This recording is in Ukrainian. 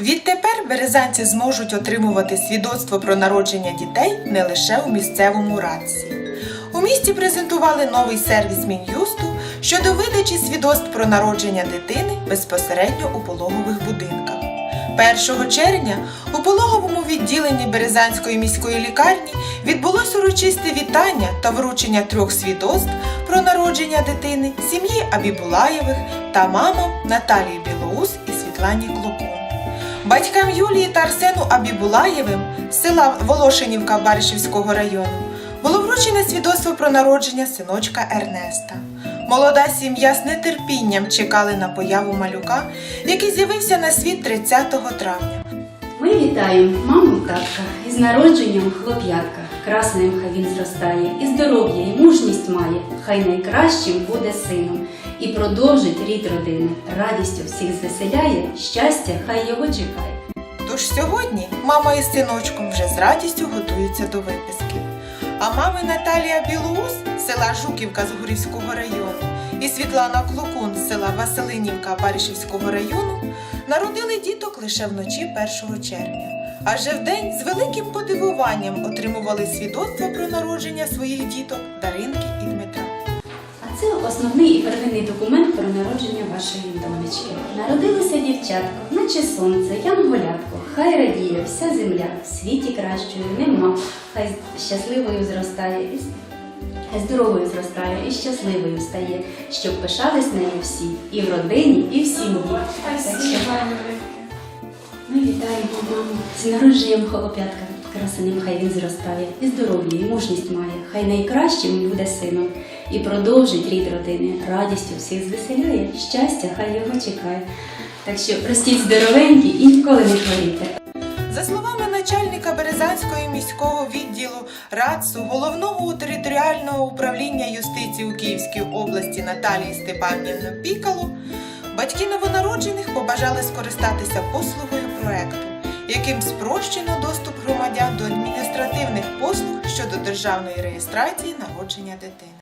Відтепер березанці зможуть отримувати свідоцтво про народження дітей не лише у місцевому радці. У місті презентували новий сервіс Мін'юсту щодо видачі свідоцтв про народження дитини безпосередньо у пологових будинках. 1 червня у пологовому відділенні Березанської міської лікарні відбулось урочисте вітання та вручення трьох свідоцтв про народження дитини сім'ї Абібулаєвих та мамам Наталії Білоус і Світлані Клокун. Батькам Юлії та Арсену Абібулаєвим з села Волошинівка Баришівського району було вручене свідоцтво про народження синочка Ернеста. Молода сім'я з нетерпінням чекали на появу малюка, який з'явився на світ 30 травня. Ми вітаємо маму і татка із народженням хлоп'ятка. Красним хай він зростає, і здоров'я, і мужність має, хай найкращим буде сином. І продовжить рід родини, радістю всіх звеселяє, щастя хай його чекає. Тож сьогодні мама із синочком вже з радістю готуються до виписки. А мами Наталія Білоус села Жуківка з Гурівського району і Світлана Клокун з села Василинівка Баришівського району народили діток лише вночі 1 червня. Адже вдень з великим подивуванням отримували свідоцтво про народження своїх діток Даринки і Дмитра. А це основний і первинний документ про народження вашої донечки. Народилося дівчатко, наче сонце, янголятко, хай радіє вся земля, в світі кращої нема, хай щасливою зростає здоровою зростає і щасливою стає, щоб пишались нею всі, і в родині, і в сім'ї. Ми вітаємо маму з народженням хлоп'ятка. Красеним хай він зростає, і здоров'я, і мужність має, хай найкращим буде сином, і продовжить рід родини, радістю всіх звеселяє, щастя, хай його чекає. Так що ростіть здоровенькі і ніколи не хворійте. За словами начальника міського відділу РАЦУ головного територіального управління юстиції у Київській області Наталії Степанівни Пікало, батьки новонароджених побажали скористатися послугою проекту, яким спрощено доступ громадян до адміністративних послуг щодо державної реєстрації народження дитини.